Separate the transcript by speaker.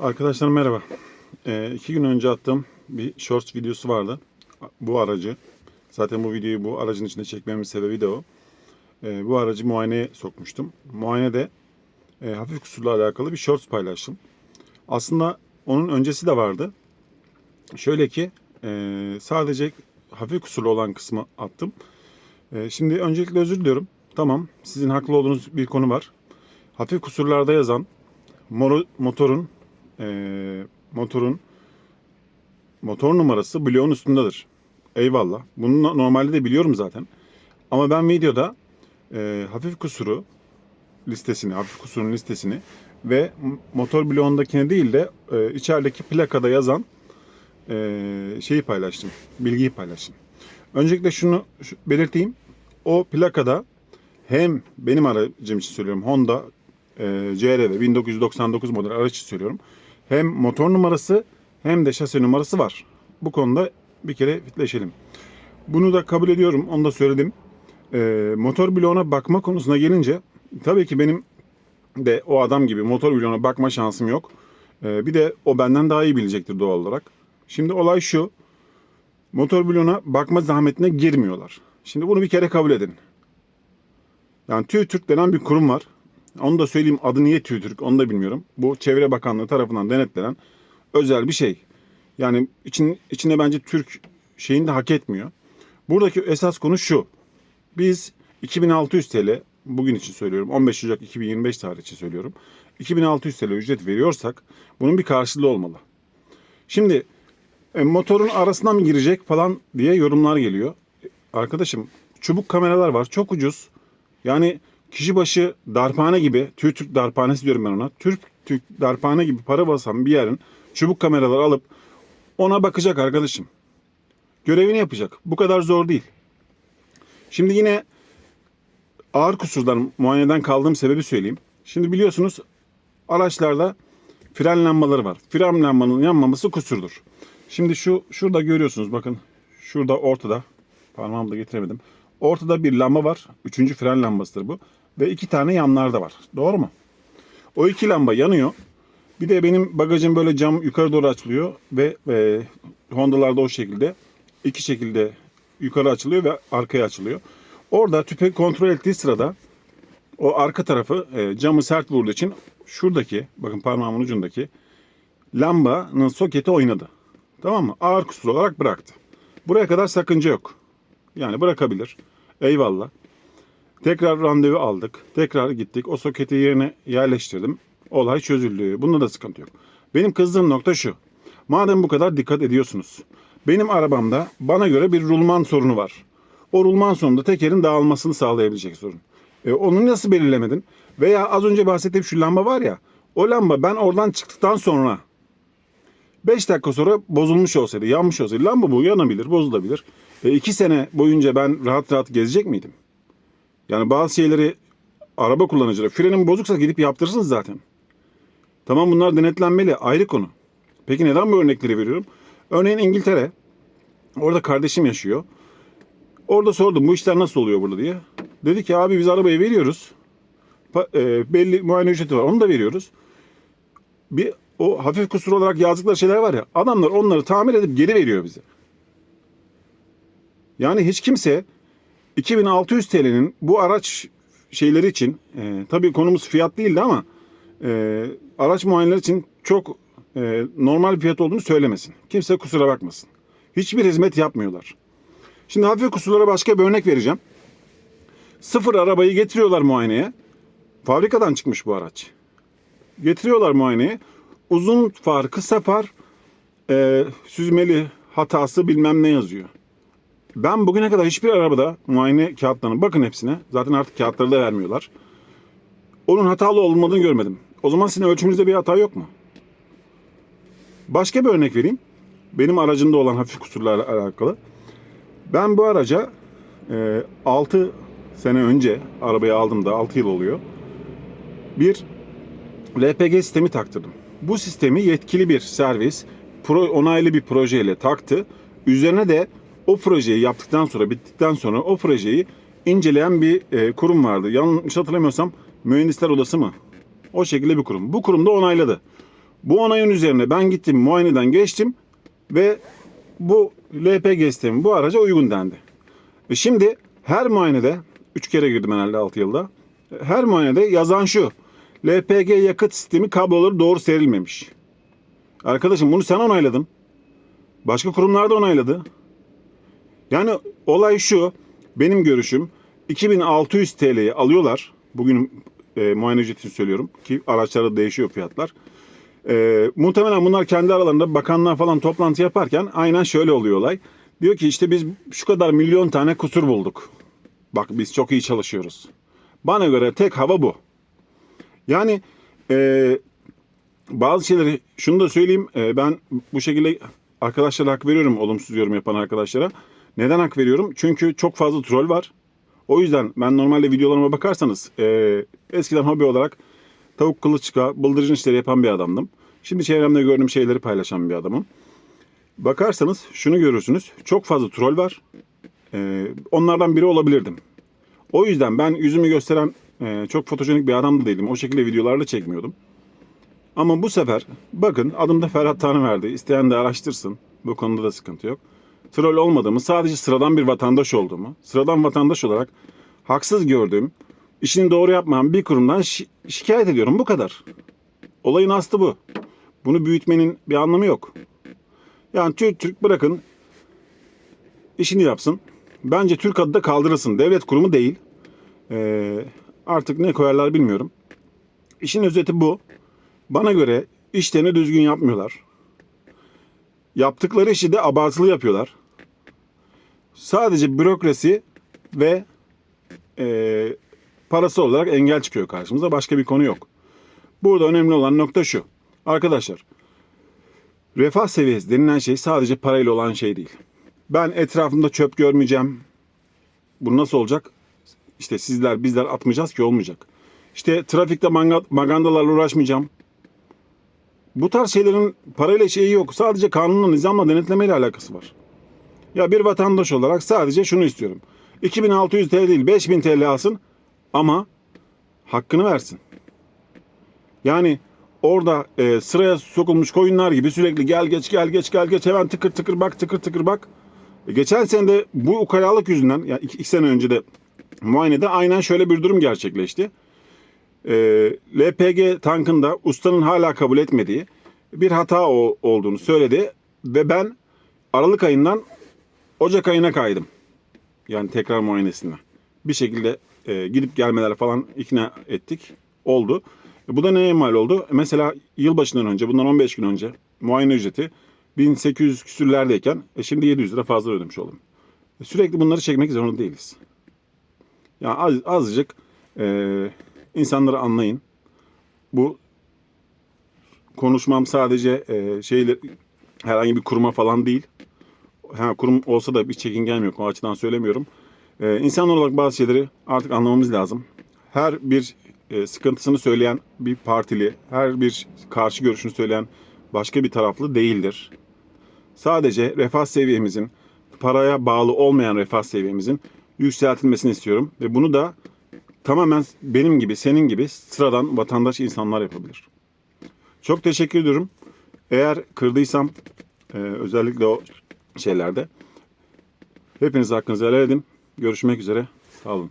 Speaker 1: Arkadaşlar merhaba. Ee, iki gün önce attığım bir shorts videosu vardı. Bu aracı. Zaten bu videoyu bu aracın içinde çekmemin sebebi de o. Ee, bu aracı muayeneye sokmuştum. Muayenede e, hafif kusurla alakalı bir shorts paylaştım. Aslında onun öncesi de vardı. Şöyle ki e, sadece hafif kusurlu olan kısmı attım. E, şimdi öncelikle özür diliyorum. Tamam sizin haklı olduğunuz bir konu var. Hafif kusurlarda yazan motorun e, motorun motor numarası bloğun üstündedir. Eyvallah. Bunu no- normalde de biliyorum zaten. Ama ben videoda e, hafif kusuru listesini, hafif kusurun listesini ve motor bloğundakini değil de e, içerideki plakada yazan e, şeyi paylaştım. Bilgiyi paylaştım. Öncelikle şunu şu- belirteyim. O plakada hem benim aracım için söylüyorum Honda e, CRV 1999 model araç için söylüyorum. Hem motor numarası hem de şase numarası var. Bu konuda bir kere fitleşelim. Bunu da kabul ediyorum. Onu da söyledim. E, motor bloğuna bakma konusuna gelince tabii ki benim de o adam gibi motor bloğuna bakma şansım yok. E, bir de o benden daha iyi bilecektir doğal olarak. Şimdi olay şu. Motor bloğuna bakma zahmetine girmiyorlar. Şimdi bunu bir kere kabul edin. Yani TÜİTÜRK denen bir kurum var. Onu da söyleyeyim adı niye TÜİTÜRK onu da bilmiyorum. Bu Çevre Bakanlığı tarafından denetlenen özel bir şey. Yani için, içinde bence Türk şeyini de hak etmiyor. Buradaki esas konu şu. Biz 2600 TL bugün için söylüyorum 15 Ocak 2025 tarihi için söylüyorum. 2600 TL ücret veriyorsak bunun bir karşılığı olmalı. Şimdi e, motorun arasına mı girecek falan diye yorumlar geliyor. Arkadaşım çubuk kameralar var çok ucuz. Yani kişi başı darphane gibi, Türk Türk darphanesi diyorum ben ona. Türk Türk darphane gibi para basan bir yerin çubuk kameralar alıp ona bakacak arkadaşım. Görevini yapacak. Bu kadar zor değil. Şimdi yine ağır kusurdan, muayeneden kaldığım sebebi söyleyeyim. Şimdi biliyorsunuz araçlarda fren lambaları var. Fren lambanın yanmaması kusurdur. Şimdi şu şurada görüyorsunuz bakın. Şurada ortada parmağımla getiremedim. Ortada bir lamba var. Üçüncü fren lambasıdır bu. Ve iki tane yanlarda var. Doğru mu? O iki lamba yanıyor. Bir de benim bagajım böyle cam yukarı doğru açılıyor ve e, Honda'larda o şekilde iki şekilde yukarı açılıyor ve arkaya açılıyor. Orada tüpü kontrol ettiği sırada o arka tarafı e, camı sert vurduğu için şuradaki bakın parmağımın ucundaki lambanın soketi oynadı. Tamam mı? Ağır kusur olarak bıraktı. Buraya kadar sakınca yok. Yani bırakabilir. Eyvallah. Tekrar randevu aldık. Tekrar gittik. O soketi yerine yerleştirdim. Olay çözüldü. Bunda da sıkıntı yok. Benim kızdığım nokta şu. Madem bu kadar dikkat ediyorsunuz. Benim arabamda bana göre bir rulman sorunu var. O rulman sonunda tekerin dağılmasını sağlayabilecek sorun. E, onu nasıl belirlemedin? Veya az önce bahsettiğim şu lamba var ya. O lamba ben oradan çıktıktan sonra 5 dakika sonra bozulmuş olsaydı, yanmış olsaydı lamba bu yanabilir, bozulabilir. E, iki sene boyunca ben rahat rahat gezecek miydim? Yani bazı şeyleri araba kullanıcıları frenim bozuksa gidip yaptırırsınız zaten. Tamam bunlar denetlenmeli ayrı konu. Peki neden bu örnekleri veriyorum? Örneğin İngiltere. Orada kardeşim yaşıyor. Orada sordum bu işler nasıl oluyor burada diye. Dedi ki abi biz arabayı veriyoruz. E, belli muayene ücreti var onu da veriyoruz. Bir o hafif kusur olarak yazdıkları şeyler var ya adamlar onları tamir edip geri veriyor bize. Yani hiç kimse 2600 TL'nin bu araç şeyleri için e, tabii konumuz fiyat değildi ama e, araç muayeneleri için çok e, normal bir fiyat olduğunu söylemesin. Kimse kusura bakmasın. Hiçbir hizmet yapmıyorlar. Şimdi hafif kusurlara başka bir örnek vereceğim. Sıfır arabayı getiriyorlar muayeneye. Fabrikadan çıkmış bu araç. Getiriyorlar muayeneye. Uzun far, kısa far, e, süzmeli hatası bilmem ne yazıyor. Ben bugüne kadar hiçbir arabada muayene kağıtlarına bakın hepsine. Zaten artık kağıtları da vermiyorlar. Onun hatalı olmadığını görmedim. O zaman sizin ölçümünüzde bir hata yok mu? Başka bir örnek vereyim. Benim aracımda olan hafif kusurlarla alakalı. Ben bu araca e, 6 sene önce arabayı aldığımda 6 yıl oluyor. Bir LPG sistemi taktırdım. Bu sistemi yetkili bir servis pro, onaylı bir projeyle taktı. Üzerine de o projeyi yaptıktan sonra bittikten sonra o projeyi inceleyen bir e, kurum vardı. Yanlış hatırlamıyorsam mühendisler odası mı? O şekilde bir kurum. Bu kurum da onayladı. Bu onayın üzerine ben gittim muayeneden geçtim ve bu LPG sistemi bu araca uygun dendi. E şimdi her muayenede 3 kere girdim herhalde 6 yılda. Her muayenede yazan şu. LPG yakıt sistemi kabloları doğru serilmemiş. Arkadaşım bunu sen onayladın. Başka kurumlar da onayladı. Yani olay şu. Benim görüşüm 2600 TL'ye alıyorlar. Bugün e, muayene ücretini söylüyorum ki araçlarda değişiyor fiyatlar. E, muhtemelen bunlar kendi aralarında bakanlar falan toplantı yaparken aynen şöyle oluyor olay. Diyor ki işte biz şu kadar milyon tane kusur bulduk. Bak biz çok iyi çalışıyoruz. Bana göre tek hava bu. Yani e, bazı şeyleri şunu da söyleyeyim. e, ben bu şekilde arkadaşlara hak veriyorum olumsuz yorum yapan arkadaşlara. Neden hak veriyorum? Çünkü çok fazla troll var. O yüzden ben normalde videolarıma bakarsanız e, eskiden hobi olarak tavuk kılıçka, bıldırcın işleri yapan bir adamdım. Şimdi çevremde gördüğüm şeyleri paylaşan bir adamım. Bakarsanız şunu görürsünüz. Çok fazla troll var. E, onlardan biri olabilirdim. O yüzden ben yüzümü gösteren e, çok fotojenik bir adam da değilim. O şekilde videolarla çekmiyordum. Ama bu sefer bakın adımda Ferhat Tanrıverdi. İsteyen de araştırsın. Bu konuda da sıkıntı yok. Troll olmadığımı, sadece sıradan bir vatandaş olduğumu, sıradan vatandaş olarak haksız gördüğüm, işini doğru yapmayan bir kurumdan şi- şikayet ediyorum. Bu kadar. Olayın aslı bu. Bunu büyütmenin bir anlamı yok. Yani Türk Türk bırakın işini yapsın. Bence Türk adı da kaldırılsın. Devlet kurumu değil. Ee, artık ne koyarlar bilmiyorum. İşin özeti bu. Bana göre işlerini düzgün yapmıyorlar. Yaptıkları işi de abartılı yapıyorlar. Sadece bürokrasi ve e, parası olarak engel çıkıyor karşımıza. Başka bir konu yok. Burada önemli olan nokta şu. Arkadaşlar, refah seviyesi denilen şey sadece parayla olan şey değil. Ben etrafımda çöp görmeyeceğim. Bu nasıl olacak? İşte sizler bizler atmayacağız ki olmayacak. İşte trafikte manga- magandalarla uğraşmayacağım. Bu tarz şeylerin parayla şeyi yok. Sadece kanunla, nizamla, denetlemeyle alakası var. Ya bir vatandaş olarak sadece şunu istiyorum. 2600 TL değil 5000 TL alsın ama hakkını versin. Yani orada e, sıraya sokulmuş koyunlar gibi sürekli gel geç gel geç gel geç hemen tıkır tıkır bak tıkır tıkır bak. E, geçen sene de bu ukalalık yüzünden yani iki, iki sene önce de muayenede aynen şöyle bir durum gerçekleşti. E, LPG tankında ustanın hala kabul etmediği bir hata o- olduğunu söyledi ve ben Aralık ayından Ocak ayına kaydım. Yani tekrar muayenesine. Bir şekilde e, gidip gelmeler falan ikna ettik. Oldu. E, bu da neye mal oldu? E, mesela yılbaşından önce, bundan 15 gün önce muayene ücreti 1800 küsürlerdeyken e, şimdi 700 lira fazla ödemiş oldum. E, sürekli bunları çekmek zorunda değiliz. Yani az, azıcık e, insanları anlayın. Bu konuşmam sadece e, şeyler herhangi bir kuruma falan değil. Ha, kurum olsa da bir çekingen yok. O açıdan söylemiyorum. Ee, insanlar olarak bazı şeyleri artık anlamamız lazım. Her bir e, sıkıntısını söyleyen bir partili, her bir karşı görüşünü söyleyen başka bir taraflı değildir. Sadece refah seviyemizin, paraya bağlı olmayan refah seviyemizin yükseltilmesini istiyorum. Ve bunu da tamamen benim gibi, senin gibi sıradan vatandaş insanlar yapabilir. Çok teşekkür ediyorum. Eğer kırdıysam e, özellikle o şeylerde hepiniz hakkınızı helal edin. Görüşmek üzere. Sağ olun.